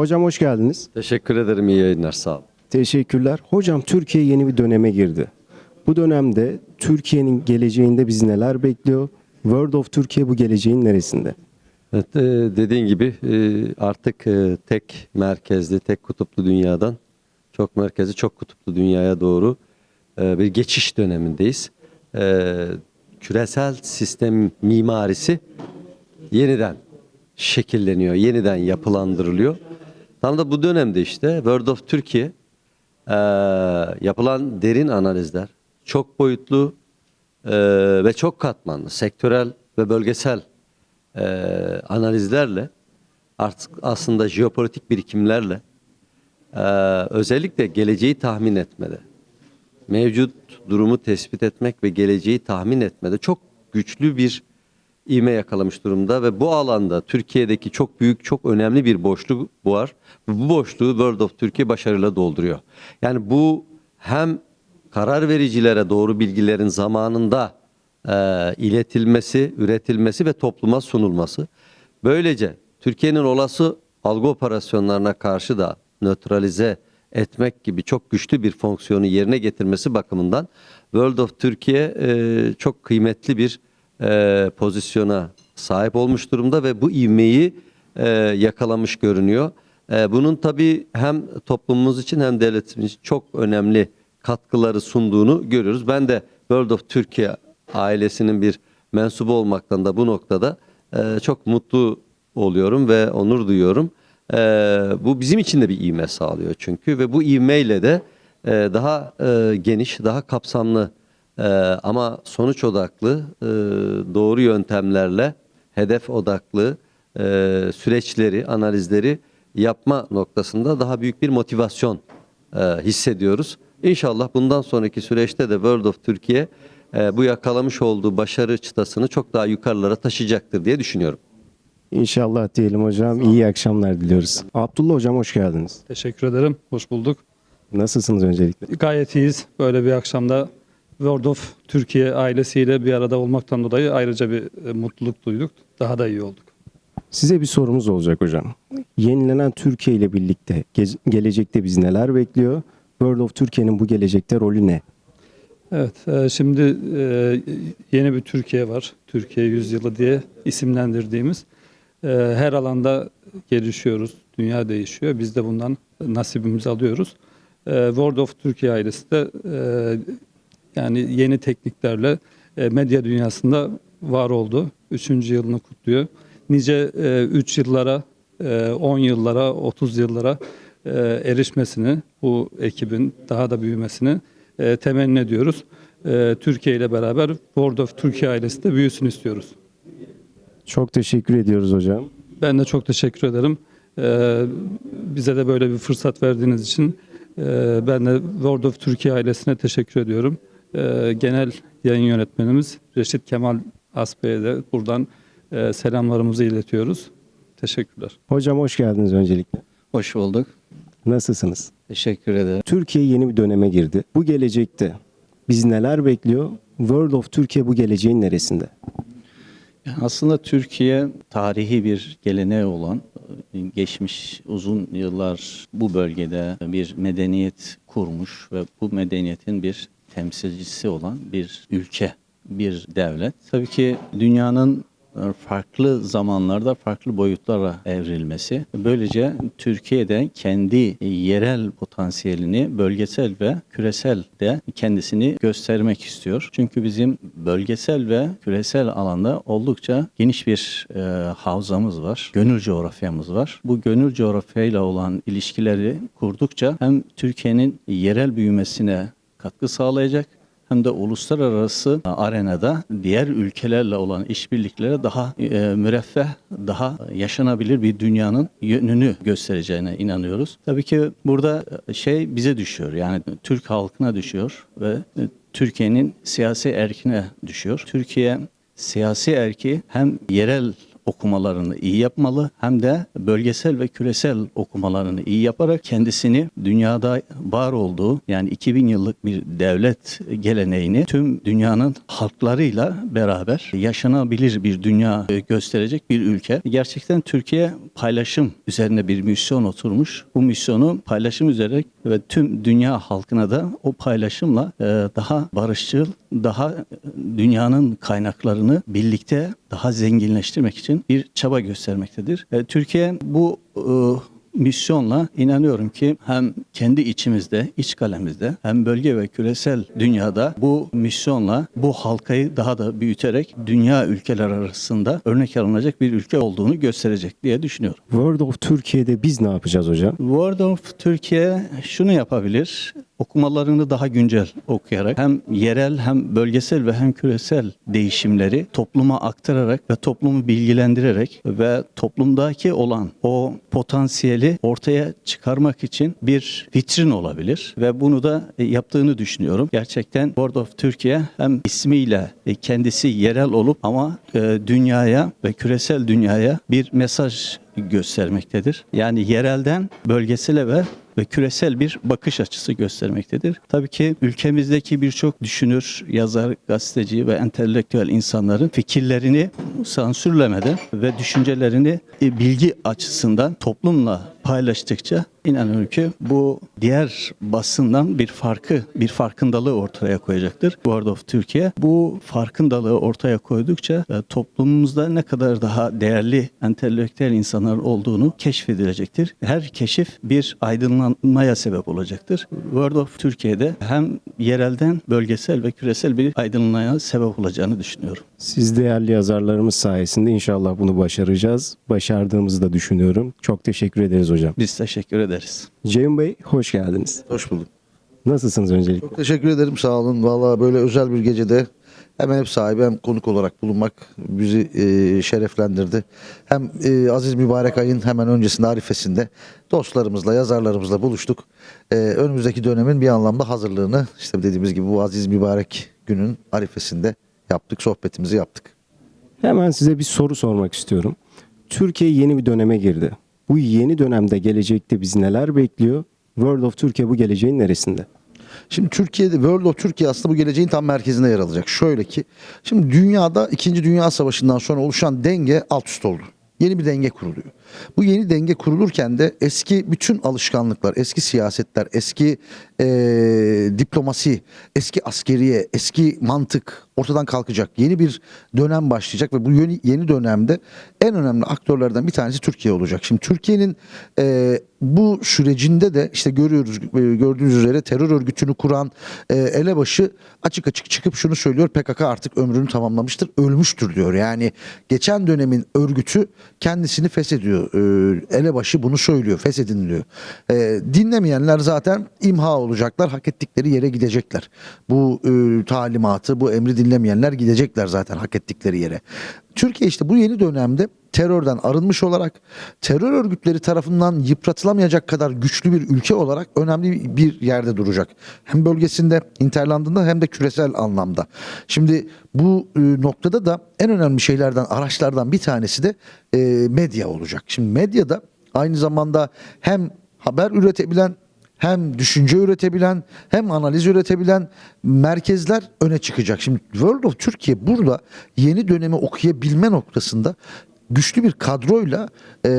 Hocam hoş geldiniz. Teşekkür ederim. iyi yayınlar. Sağ olun. Teşekkürler. Hocam Türkiye yeni bir döneme girdi. Bu dönemde Türkiye'nin geleceğinde bizi neler bekliyor? World of Türkiye bu geleceğin neresinde? Evet, e, dediğin gibi e, artık e, tek merkezli, tek kutuplu dünyadan çok merkezli, çok kutuplu dünyaya doğru bir geçiş dönemindeyiz. Küresel sistem mimarisi yeniden şekilleniyor, yeniden yapılandırılıyor. Tam da bu dönemde işte World of Türkiye e, yapılan derin analizler, çok boyutlu e, ve çok katmanlı, sektörel ve bölgesel e, analizlerle artık aslında jeopolitik birikimlerle e, özellikle geleceği tahmin etmede, mevcut durumu tespit etmek ve geleceği tahmin etmede çok güçlü bir ivme yakalamış durumda ve bu alanda Türkiye'deki çok büyük, çok önemli bir boşluk var. Bu boşluğu World of Türkiye başarıyla dolduruyor. Yani bu hem karar vericilere doğru bilgilerin zamanında e, iletilmesi, üretilmesi ve topluma sunulması. Böylece Türkiye'nin olası algı operasyonlarına karşı da nötralize etmek gibi çok güçlü bir fonksiyonu yerine getirmesi bakımından World of Türkiye e, çok kıymetli bir e, pozisyona sahip olmuş durumda ve bu ivmeyi e, yakalamış görünüyor. E, bunun tabii hem toplumumuz için hem devletimiz için çok önemli katkıları sunduğunu görüyoruz. Ben de World of Türkiye ailesinin bir mensubu olmaktan da bu noktada e, çok mutlu oluyorum ve onur duyuyorum. E, bu bizim için de bir ivme sağlıyor çünkü ve bu ivmeyle de e, daha e, geniş, daha kapsamlı e, ama sonuç odaklı, e, doğru yöntemlerle hedef odaklı e, süreçleri, analizleri yapma noktasında daha büyük bir motivasyon e, hissediyoruz. İnşallah bundan sonraki süreçte de World of Türkiye e, bu yakalamış olduğu başarı çıtasını çok daha yukarılara taşıyacaktır diye düşünüyorum. İnşallah diyelim hocam. İyi akşamlar diliyoruz. Abdullah hocam hoş geldiniz. Teşekkür ederim. Hoş bulduk. Nasılsınız öncelikle? Gayet iyiyiz. Böyle bir akşamda World of Türkiye ailesiyle bir arada olmaktan dolayı ayrıca bir e, mutluluk duyduk. Daha da iyi olduk. Size bir sorumuz olacak hocam. Yenilenen Türkiye ile birlikte ge- gelecekte bizi neler bekliyor? World of Türkiye'nin bu gelecekte rolü ne? Evet, e, şimdi e, yeni bir Türkiye var. Türkiye Yüzyılı diye isimlendirdiğimiz. Her alanda gelişiyoruz. Dünya değişiyor. Biz de bundan nasibimizi alıyoruz. World of Türkiye ailesi de yani yeni tekniklerle e, medya dünyasında var oldu. Üçüncü yılını kutluyor. Nice 3 yıllara, 10 yıllara, 30 yıllara e, erişmesini, bu ekibin daha da büyümesini e, temenni ediyoruz. E, Türkiye ile beraber World of Türkiye ailesi de büyüsün istiyoruz. Çok teşekkür ediyoruz hocam. Ben de çok teşekkür ederim. E, bize de böyle bir fırsat verdiğiniz için e, ben de World of Türkiye ailesine teşekkür ediyorum. E, genel yayın yönetmenimiz Reşit Kemal Asbey'e de buradan e, selamlarımızı iletiyoruz. Teşekkürler. Hocam hoş geldiniz öncelikle. Hoş bulduk. Nasılsınız? Teşekkür ederim. Türkiye yeni bir döneme girdi. Bu gelecekte bizi neler bekliyor? World of Türkiye bu geleceğin neresinde? Yani aslında Türkiye tarihi bir geleneği olan, geçmiş uzun yıllar bu bölgede bir medeniyet kurmuş ve bu medeniyetin bir temsilcisi olan bir ülke, bir devlet. Tabii ki dünyanın farklı zamanlarda farklı boyutlara evrilmesi. Böylece Türkiye'de kendi yerel potansiyelini bölgesel ve küresel de kendisini göstermek istiyor. Çünkü bizim bölgesel ve küresel alanda oldukça geniş bir e, havzamız var. Gönül coğrafyamız var. Bu gönül coğrafyayla olan ilişkileri kurdukça hem Türkiye'nin yerel büyümesine katkı sağlayacak hem de uluslararası arenada diğer ülkelerle olan işbirliklere daha e, müreffeh, daha yaşanabilir bir dünyanın yönünü göstereceğine inanıyoruz. Tabii ki burada şey bize düşüyor. Yani Türk halkına düşüyor ve e, Türkiye'nin siyasi erkine düşüyor. Türkiye siyasi erki hem yerel okumalarını iyi yapmalı hem de bölgesel ve küresel okumalarını iyi yaparak kendisini dünyada var olduğu yani 2000 yıllık bir devlet geleneğini tüm dünyanın halklarıyla beraber yaşanabilir bir dünya gösterecek bir ülke. Gerçekten Türkiye paylaşım üzerine bir misyon oturmuş. Bu misyonu paylaşım üzere ve tüm dünya halkına da o paylaşımla e, daha barışçıl, daha dünyanın kaynaklarını birlikte daha zenginleştirmek için bir çaba göstermektedir. E, Türkiye bu e, misyonla inanıyorum ki hem kendi içimizde, iç kalemizde hem bölge ve küresel dünyada bu misyonla bu halkayı daha da büyüterek dünya ülkeler arasında örnek alınacak bir ülke olduğunu gösterecek diye düşünüyorum. World of Türkiye'de biz ne yapacağız hocam? World of Türkiye şunu yapabilir. Okumalarını daha güncel okuyarak hem yerel hem bölgesel ve hem küresel değişimleri topluma aktararak ve toplumu bilgilendirerek ve toplumdaki olan o potansiyeli ortaya çıkarmak için bir vitrin olabilir ve bunu da e, yaptığını düşünüyorum. Gerçekten World of Türkiye hem ismiyle e, kendisi yerel olup ama e, dünyaya ve küresel dünyaya bir mesaj göstermektedir. Yani yerelden bölgesele ve ve küresel bir bakış açısı göstermektedir. Tabii ki ülkemizdeki birçok düşünür, yazar, gazeteci ve entelektüel insanların fikirlerini sansürlemeden ve düşüncelerini e, bilgi açısından toplumla paylaştıkça inanıyorum ki bu diğer basından bir farkı, bir farkındalığı ortaya koyacaktır. World of Türkiye bu farkındalığı ortaya koydukça e, toplumumuzda ne kadar daha değerli entelektüel insanlar olduğunu keşfedilecektir. Her keşif bir aydınlanmaya sebep olacaktır. World of Türkiye'de hem yerelden bölgesel ve küresel bir aydınlanmaya sebep olacağını düşünüyorum. Siz değerli yazarlarımız sayesinde inşallah bunu başaracağız. Başardığımızı da düşünüyorum. Çok teşekkür ederiz hocam. Biz teşekkür ederiz. Ceyhun Bey hoş geldiniz. Hoş bulduk. Nasılsınız öncelikle? Çok teşekkür ederim sağ olun. Valla böyle özel bir gecede hem ev sahibi hem konuk olarak bulunmak bizi e, şereflendirdi. Hem e, Aziz Mübarek ayın hemen öncesinde arifesinde dostlarımızla, yazarlarımızla buluştuk. E, önümüzdeki dönemin bir anlamda hazırlığını işte dediğimiz gibi bu Aziz Mübarek günün arifesinde yaptık, sohbetimizi yaptık. Hemen size bir soru sormak istiyorum. Türkiye yeni bir döneme girdi. Bu yeni dönemde gelecekte bizi neler bekliyor? World of Türkiye bu geleceğin neresinde? Şimdi Türkiye'de World of Türkiye aslında bu geleceğin tam merkezinde yer alacak. Şöyle ki şimdi dünyada 2. Dünya Savaşı'ndan sonra oluşan denge alt üst oldu. Yeni bir denge kuruluyor. Bu yeni denge kurulurken de eski bütün alışkanlıklar, eski siyasetler, eski eee, diplomasi, eski askeriye, eski mantık ortadan kalkacak. Yeni bir dönem başlayacak ve bu yeni, yeni dönemde en önemli aktörlerden bir tanesi Türkiye olacak. Şimdi Türkiye'nin eee, bu sürecinde de işte görüyoruz e, gördüğünüz üzere terör örgütünü kuran e, elebaşı açık açık çıkıp şunu söylüyor PKK artık ömrünü tamamlamıştır ölmüştür diyor. Yani geçen dönemin örgütü kendisini feshediyor. E, elebaşı bunu söylüyor feshedin diyor. E, dinlemeyenler zaten imha olacaklar hak ettikleri yere gidecekler. Bu e, talimatı bu emri dinlemeyenler gidecekler zaten hak ettikleri yere. Türkiye işte bu yeni dönemde terörden arınmış olarak terör örgütleri tarafından yıpratılamayacak kadar güçlü bir ülke olarak önemli bir yerde duracak. Hem bölgesinde, interlandında hem de küresel anlamda. Şimdi bu e, noktada da en önemli şeylerden, araçlardan bir tanesi de e, medya olacak. Şimdi medyada aynı zamanda hem haber üretebilen hem düşünce üretebilen hem analiz üretebilen merkezler öne çıkacak. Şimdi World of Türkiye burada yeni dönemi okuyabilme noktasında güçlü bir kadroyla e,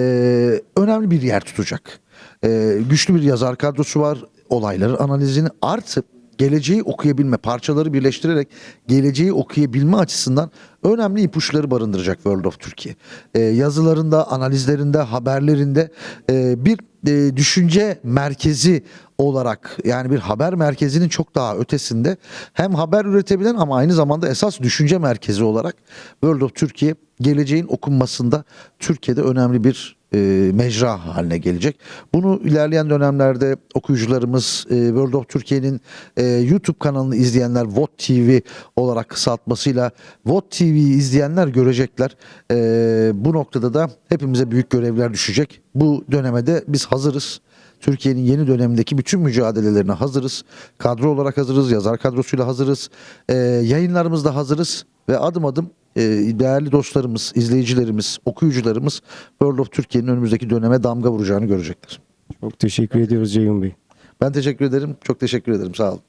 önemli bir yer tutacak. E, güçlü bir yazar kadrosu var. Olayların analizini artı geleceği okuyabilme, parçaları birleştirerek geleceği okuyabilme açısından önemli ipuçları barındıracak World of Türkiye. E, yazılarında, analizlerinde, haberlerinde e, bir e, düşünce merkezi olarak yani bir haber merkezinin çok daha ötesinde hem haber üretebilen ama aynı zamanda esas düşünce merkezi olarak World of Türkiye geleceğin okunmasında Türkiye'de önemli bir e, mecra haline gelecek. Bunu ilerleyen dönemlerde okuyucularımız e, World of Türkiye'nin e, YouTube kanalını izleyenler VOT TV olarak kısaltmasıyla VOT TV'yi izleyenler görecekler. E, bu noktada da hepimize büyük görevler düşecek. Bu dönemede biz hazırız. Türkiye'nin yeni dönemindeki bütün mücadelelerine hazırız. Kadro olarak hazırız, yazar kadrosuyla hazırız. E, yayınlarımızda hazırız ve adım adım e, değerli dostlarımız, izleyicilerimiz, okuyucularımız World of Türkiye'nin önümüzdeki döneme damga vuracağını görecekler. Çok teşekkür ediyoruz Ceyhun Bey. Ben teşekkür ederim. Çok teşekkür ederim. Sağ olun.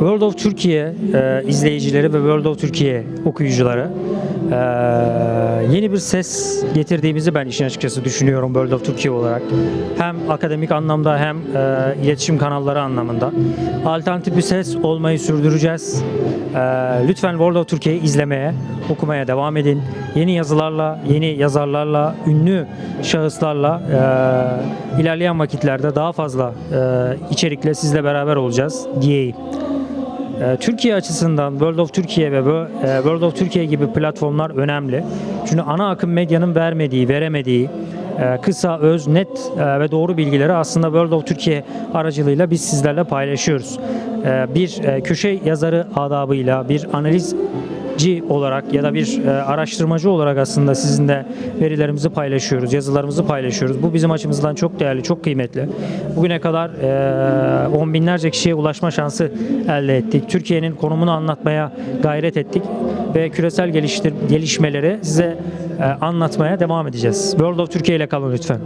World of Türkiye e, izleyicileri ve World of Türkiye okuyucuları yeni bir ses getirdiğimizi ben işin açıkçası düşünüyorum World of Türkiye olarak. Hem akademik anlamda hem e, iletişim kanalları anlamında. Alternatif bir ses olmayı sürdüreceğiz. E, lütfen World of Türkiye'yi izlemeye, okumaya devam edin. Yeni yazılarla, yeni yazarlarla, ünlü şahıslarla e, ilerleyen vakitlerde daha fazla e, içerikle sizle beraber olacağız diyeyim. Ee, Türkiye açısından World of Türkiye ve e, World of Türkiye gibi platformlar önemli. Çünkü ana akım medyanın vermediği, veremediği e, kısa, öz, net e, ve doğru bilgileri aslında World of Türkiye aracılığıyla biz sizlerle paylaşıyoruz. Bir köşe yazarı adabıyla, bir analizci olarak ya da bir e, araştırmacı olarak aslında sizinle verilerimizi paylaşıyoruz, yazılarımızı paylaşıyoruz. Bu bizim açımızdan çok değerli, çok kıymetli. Bugüne kadar e, on binlerce kişiye ulaşma şansı elde ettik. Türkiye'nin konumunu anlatmaya gayret ettik ve küresel geliştir gelişmeleri size e, anlatmaya devam edeceğiz. World of Türkiye ile kalın lütfen.